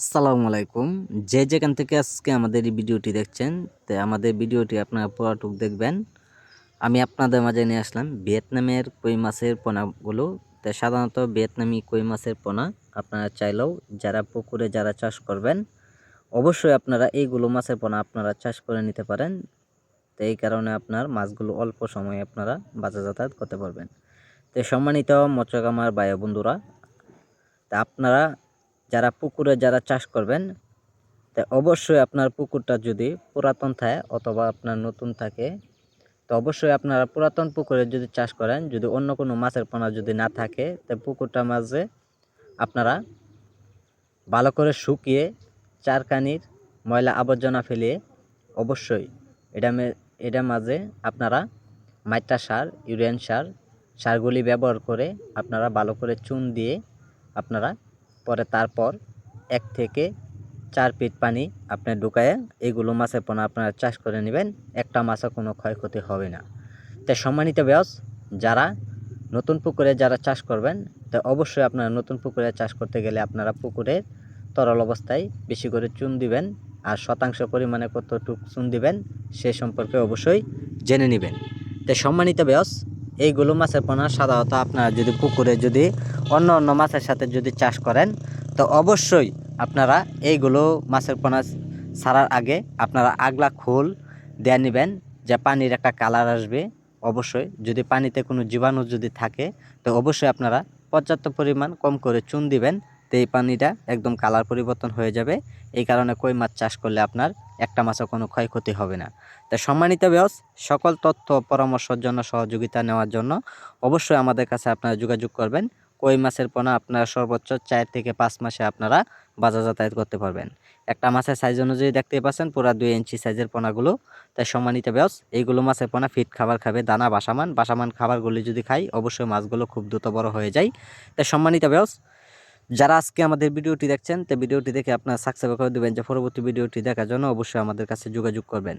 আসসালামু আলাইকুম। যে যেখান থেকে আজকে আমাদের এই ভিডিওটি দেখছেন, তো আমাদের ভিডিওটি আপনারা পুরাটুক দেখবেন। আমি আপনাদের মাঝে নিয়ে আসলাম ভিয়েতনামের কই মাছের পোনাগুলো। তো সাধারণত ভিয়েতনামি কই মাছের পোনা আপনারা চাইলেও যারা পুকুরে যারা চাষ করবেন, অবশ্যই আপনারা এইগুলো মাছের পোনা আপনারা চাষ করে নিতে পারেন। তো এই কারণে আপনার মাছগুলো অল্প সময়ে আপনারা বাজার যাতায়াত করতে পারবেন। তো সম্মানিত মৎস্যকামার বায়ু বন্ধুরা, তা আপনারা যারা পুকুরে যারা চাষ করবেন, তা অবশ্যই আপনার পুকুরটা যদি পুরাতন থাকে অথবা আপনার নতুন থাকে, তো অবশ্যই আপনারা পুরাতন পুকুরে যদি চাষ করেন, যদি অন্য কোনো মাছের পোনা যদি না থাকে, তো পুকুরটার মাঝে আপনারা ভালো করে শুকিয়ে চারকানির ময়লা আবর্জনা ফেলিয়ে অবশ্যই এটা এটা মাঝে আপনারা মাইটা সার, ইউরিয়ান সার, সারগুলি ব্যবহার করে আপনারা ভালো করে চুন দিয়ে আপনারা পরে তারপর এক থেকে চার ফিট পানি আপনি ঢুকায় এইগুলো মাছের পোনা আপনারা চাষ করে নেবেন। একটা মাছও কোনো ক্ষয়ক্ষতি হবে না। তাই সম্মানিত ব্যাস যারা নতুন পুকুরে যারা চাষ করবেন, তো অবশ্যই আপনারা নতুন পুকুরে চাষ করতে গেলে আপনারা পুকুরের তরল অবস্থায় বেশি করে চুন দিবেন আর শতাংশ পরিমাণে কতটুকু চুন দিবেন সে সম্পর্কে অবশ্যই জেনে নেবেন। তাই সম্মানিত ব্যাস এইগুলো মাছের পোনা সাধারণত আপনারা যদি পুকুরে যদি অন্য অন্য মাছের সাথে যদি চাষ করেন, তো অবশ্যই আপনারা এইগুলো মাছের পোনা ছাড়ার আগে আপনারা আগলা খোল দেয়া নেবেন যে পানির একটা কালার আসবে। অবশ্যই যদি পানিতে কোনো জীবাণু যদি থাকে, তো অবশ্যই আপনারা পর্যাপ্ত পরিমাণ কম করে চুন দিবেন। তো এই পানিটা একদম কালার পরিবর্তন হয়ে যাবে। এই কারণে কই মাছ চাষ করলে আপনার একটা মাছও কোনো ক্ষয়ক্ষতি হবে না। তো সম্মানিত ব্যাস সকল তথ্য পরামর্শের জন্য সহযোগিতা নেওয়ার জন্য অবশ্যই আমাদের কাছে আপনারা যোগাযোগ করবেন। কই মাছের পোনা আপনারা সর্বোচ্চ চার থেকে পাঁচ মাসে আপনারা বাজার যাতায়াত করতে পারবেন। একটা মাছের সাইজ অনুযায়ী দেখতে পাচ্ছেন, পুরা দুই ইঞ্চি সাইজের পোনাগুলো। তাই সম্মানিত ব্যাস এইগুলো মাছের পোনা ফিট খাবার খাবে, দানা বাসামান। বাসামান খাবারগুলি যদি খাই, অবশ্যই মাছগুলো খুব দ্রুত বড় হয়ে যায়। তাই সম্মানিত ব্যাস যারা আজকে আমাদের ভিডিওটি দেখছেন, তো ভিডিওটি দেখে আপনারা সাবস্ক্রাইব করে দেবেন। যে পরবর্তী ভিডিওটি দেখার জন্য অবশ্যই আমাদের কাছে যোগাযোগ করবেন।